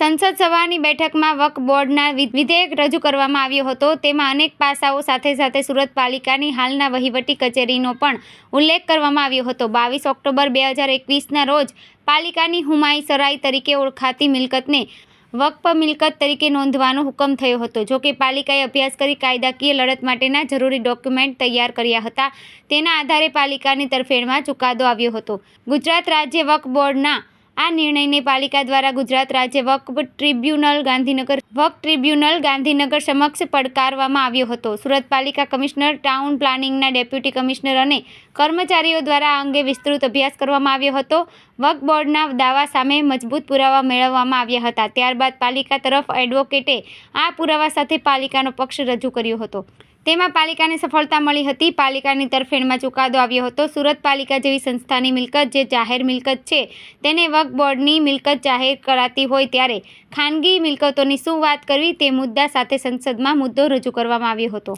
સંસદ સભાની બેઠકમાં વક્ફ બોર્ડના વિધેયક રજૂ કરવામાં આવ્યો હતો. તેમાં અનેક પાસાઓ સાથે સાથે સુરત પાલિકાની હાલના વહીવટી કચેરીનો પણ ઉલ્લેખ કરવામાં આવ્યો હતો. બાવીસ ઓક્ટોબર બે હજાર એકવીસના રોજ પાલિકાની હુમાઈ સરાઈ તરીકે ઓળખાતી મિલકતને વક્ફ મિલકત તરીકે નોંધવાનો હુકમ થયો હતો. જો કે પાલિકાએ અભ્યાસ કરી કાયદાકીય લડત માટેના જરૂરી ડોક્યુમેન્ટ તૈયાર કર્યા હતા. તેના આધારે પાલિકાની તરફેણમાં ચુકાદો આવ્યો હતો. ગુજરાત રાજ્ય વક્ફ બોર્ડના આ નિર્ણયને પાલિકા દ્વારા ગુજરાત રાજ્ય વકફ tribunal Gandhinagar work tribunal Gandhinagar સમક્ષ પડકારવામાં આવ્યો હતો. સુરત પાલિકા કમિશનર, ટાઉન પ્લાનિંગના ડેપ્યુટી કમિશનર અને કર્મચારીઓ દ્વારા આ અંગે વિસ્તૃત અભ્યાસ કરવામાં આવ્યો હતો. વક બોર્ડના દાવા સામે મજબૂત પુરાવા મેળવવામાં આવ્યા હતા. ત્યારબાદ પાલિકા તરફ એડવોકેટે આ પુરાવા સાથે પાલિકાનો પક્ષ રજૂ કર્યો હતો. તેમાં પાલિકાને સફળતા મળી હતી. પાલિકાની તરફેણમાં ચુકાદો આવ્યો હતો. સુરત પાલિકા જેવી સંસ્થાની મિલકત જે જાહેર મિલકત છે, તેને વક્ફ બોર્ડની મિલકત જાહેર કરાતી હોય ત્યારે ખાનગી મિલકતોની શું વાત કરવી તે મુદ્દા સાથે સંસદમાં મુદ્દો રજૂ કરવામાં આવ્યો હતો.